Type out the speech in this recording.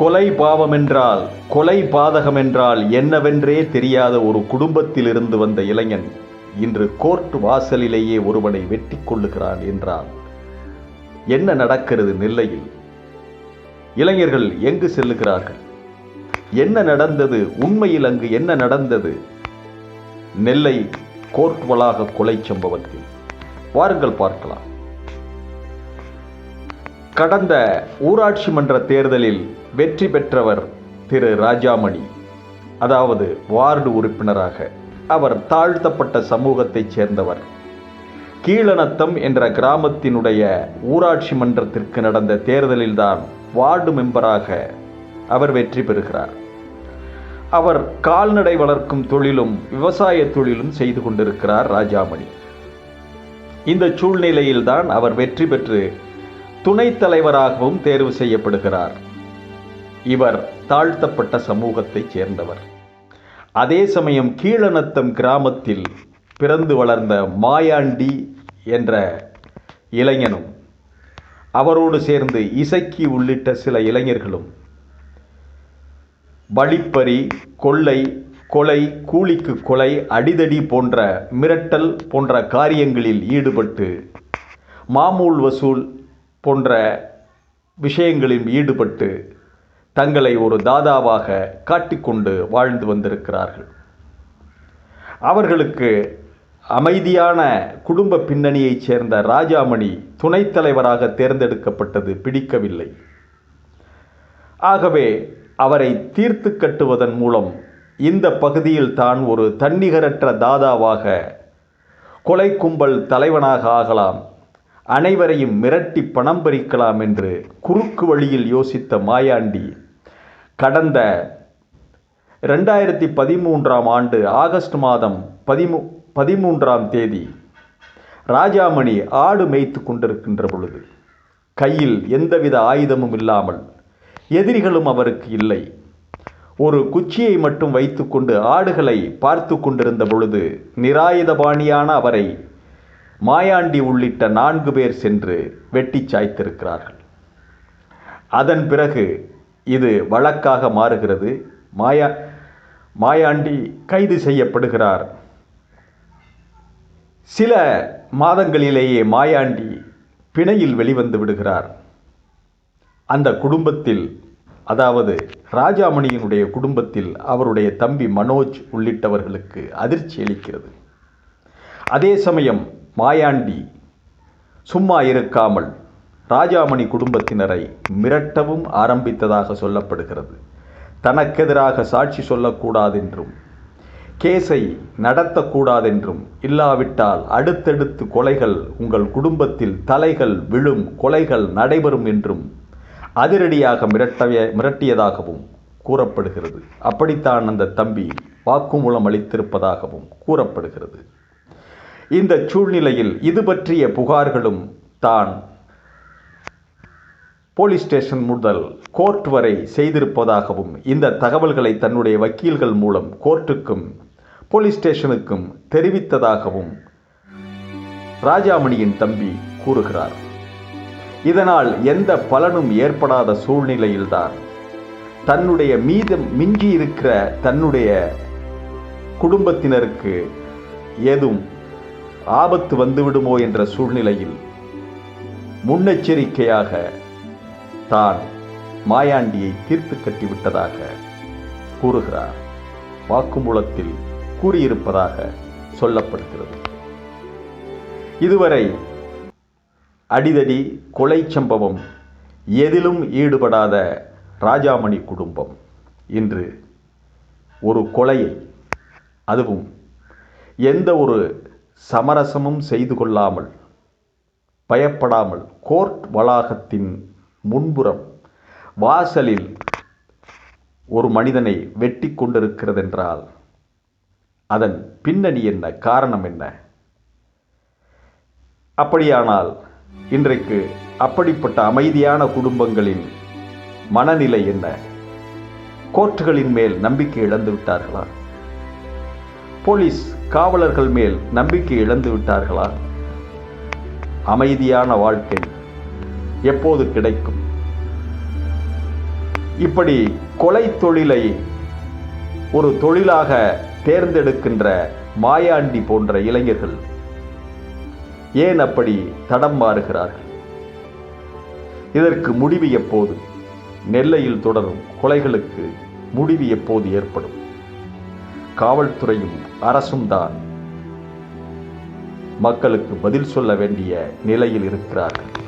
கொலை பாவம் என்றால் கொலை பாதகம் என்றால் என்னவென்றே தெரியாத ஒரு குடும்பத்தில் இருந்து வந்த இளைஞன் இன்று கோர்ட் வாசலிலேயே ஒருவனை வெட்டி கொள்ளுகிறான் என்றால் என்ன நடக்கிறது நெல்லையில்? இளைஞர்கள் எங்கு செல்லுகிறார்கள்? என்ன நடந்தது? உண்மையில் அங்கு என்ன நடந்தது? நெல்லை கோர்ட் வளாக கொலை சம்பவத்தில். வாருங்கள் பார்க்கலாம். கடந்த ஊராட்சி மன்ற தேர்தலில் வெற்றி பெற்றவர் திரு ராஜாமணி. அதாவது வார்டு உறுப்பினராக அவர் தாழ்த்தப்பட்ட சமூகத்தைச் சேர்ந்தவர். கீழநத்தம் என்ற கிராமத்தினுடைய ஊராட்சி மன்றத்திற்கு நடந்த தேர்தலில்தான் வார்டு மெம்பராக அவர் வெற்றி பெறுகிறார். அவர் கால்நடை வளர்க்கும் தொழிலும் விவசாய தொழிலும் செய்து கொண்டிருக்கிறார் ராஜாமணி. இந்த சூழ்நிலையில்தான் அவர் வெற்றி பெற்று துணைத் தலைவராகவும் தேர்வு செய்யப்படுகிறார். இவர் தாழ்த்தப்பட்ட சமூகத்தைச் சேர்ந்தவர். அதே சமயம் கீழநத்தம் கிராமத்தில் பிறந்து வளர்ந்த மாயாண்டி என்ற இளைஞனும் அவரோடு சேர்ந்து இசக்கி உள்ளிட்ட சில இளைஞர்களும் வழிப்பறி கொள்ளை கொலை கூலிக்கு கொலை அடிதடி போன்ற மிரட்டல் போன்ற காரியங்களில் ஈடுபட்டு மாமூல் வசூல் போன்ற விஷயங்களில் ஈடுபட்டு தங்களை ஒரு தாதாவாக காட்டிக்கொண்டு வாழ்ந்து வந்திருக்கிறார்கள். அவர்களுக்கு அமைதியான குடும்ப பின்னணியைச் சேர்ந்த ராஜாமணி துணைத் தலைவராக தேர்ந்தெடுக்கப்பட்டது பிடிக்கவில்லை. ஆகவே அவரை தீர்த்து கட்டுவதன் மூலம் இந்த பகுதியில் தான் ஒரு தன்னிகரற்ற தாதாவாக கொலை கும்பல் தலைவனாக ஆகலாம். அனைவரையும் மிரட்டி பணம் பறிக்கலாம் என்று குறுக்கு வழியில் யோசித்த மாயாண்டி கடந்த ரெண்டாயிரத்தி பதிமூன்றாம் ஆண்டு ஆகஸ்ட் மாதம் பதிமூ பதிமூன்றாம் தேதி ராஜாமணி ஆடு மேய்த்து கொண்டிருக்கின்ற பொழுது கையில் எந்தவித ஆயுதமும் இல்லாமல் எதிரிகளும் அவருக்கு இல்லை. ஒரு குச்சியை மட்டும் வைத்துக்கொண்டு ஆடுகளை பார்த்து கொண்டிருந்த பொழுது நிராயுதபாணியான அவரை மாயாண்டி உள்ளிட்ட நான்கு பேர் சென்று வெட்டி சாய்த்திருக்கிறார்கள். அதன் பிறகு இது வழக்காக மாறுகிறது. மாயா மாயாண்டி கைது செய்யப்படுகிறார். சில மாதங்களிலேயே மாயாண்டி பிணையில் வெளிவந்து விடுகிறார். அந்த குடும்பத்தில் அதாவது ராஜாமணியினுடைய குடும்பத்தில் அவருடைய தம்பி மனோஜ் உள்ளிட்டவர்களுக்கு அதிர்ச்சி அளிக்கிறது. அதே சமயம் மாயாண்டி சும்மா இருக்காமல் ராஜாமணி குடும்பத்தினரை மிரட்டவும் ஆரம்பித்ததாக சொல்லப்படுகிறது. தனக்கெதிராக சாட்சி சொல்லக்கூடாதென்றும் கேஸை நடத்தக்கூடாதென்றும் இல்லாவிட்டால் அடுத்தடுத்து கொலைகள் உங்கள் குடும்பத்தில் தலைகள் விழும் கொலைகள் நடைபெறும் என்றும் அதிரடியாக மிரட்டிய மிரட்டியதாகவும் கூறப்படுகிறது. அப்படித்தான் அந்த தம்பி வாக்குமூலம் அளித்திருப்பதாகவும் கூறப்படுகிறது. இந்த சூழ்நிலையில் இது பற்றிய புகார்களும் தான் போலீஸ் ஸ்டேஷன் முதல் கோர்ட் வரை செய்திருப்பதாகவும் இந்த தகவல்களை தன்னுடைய வக்கீல்கள் மூலம் கோர்ட்டுக்கும் போலீஸ் ஸ்டேஷனுக்கும் தெரிவித்ததாகவும் ராஜாமணியின் தம்பி கூறுகிறார். இதனால் எந்த பலனும் ஏற்படாத சூழ்நிலையில்தான் தன்னுடைய மீதம் மிஞ்சி இருக்கிற தன்னுடைய குடும்பத்தினருக்கு ஏதும் ஆபத்து வந்துவிடுமோ என்ற சூழ்நிலையில் முன்னெச்சரிக்கையாக தான் மாயாண்டியை தீர்த்து கட்டிவிட்டதாக கூறுகிறார். வாக்குமூலத்தில் கூறியிருப்பதாக சொல்லப்படுகிறது. இதுவரை அடிதடி கொலை சம்பவம் எதிலும் ஈடுபடாத ராஜாமணி குடும்பம் இன்று ஒரு கொலையை அதுவும் எந்த ஒரு சமரசமும் செய்து கொள்ளாமல் பயப்படாமல் கோர்ட் வளாகத்தின் முன்புறம் வாசலில் ஒரு மனிதனை வெட்டி கொண்டிருக்கிறதென்றால் அதன் பின்னணி என்ன காரணம் என்ன? அப்படியானால் இன்றைக்கு அப்படிப்பட்ட அமைதியான குடும்பங்களின் மனநிலை என்ன? கோர்ட்டுகளின் மேல் நம்பிக்கை இழந்து விட்டார்களா? போலீஸ் காவலர்கள் மேல் நம்பிக்கை இழந்து விட்டார்களா? அமைதியான வாழ்க்கை எப்போது கிடைக்கும்? இப்படி கொலை தொழிலை ஒரு தொழிலாக தேர்ந்தெடுக்கின்ற மாயாண்டி போன்ற இளைஞர்கள் ஏன் அப்படி தடம் மாறுகிறார்கள்? இதற்கு முடிவு எப்போது? நெல்லையில் தொடரும் கொலைகளுக்கு முடிவு எப்போது ஏற்படும்? காவல்துறையும் அரசும் தான் மக்களுக்கு பதில் சொல்ல வேண்டிய நிலையில் இருக்கிறார்கள்.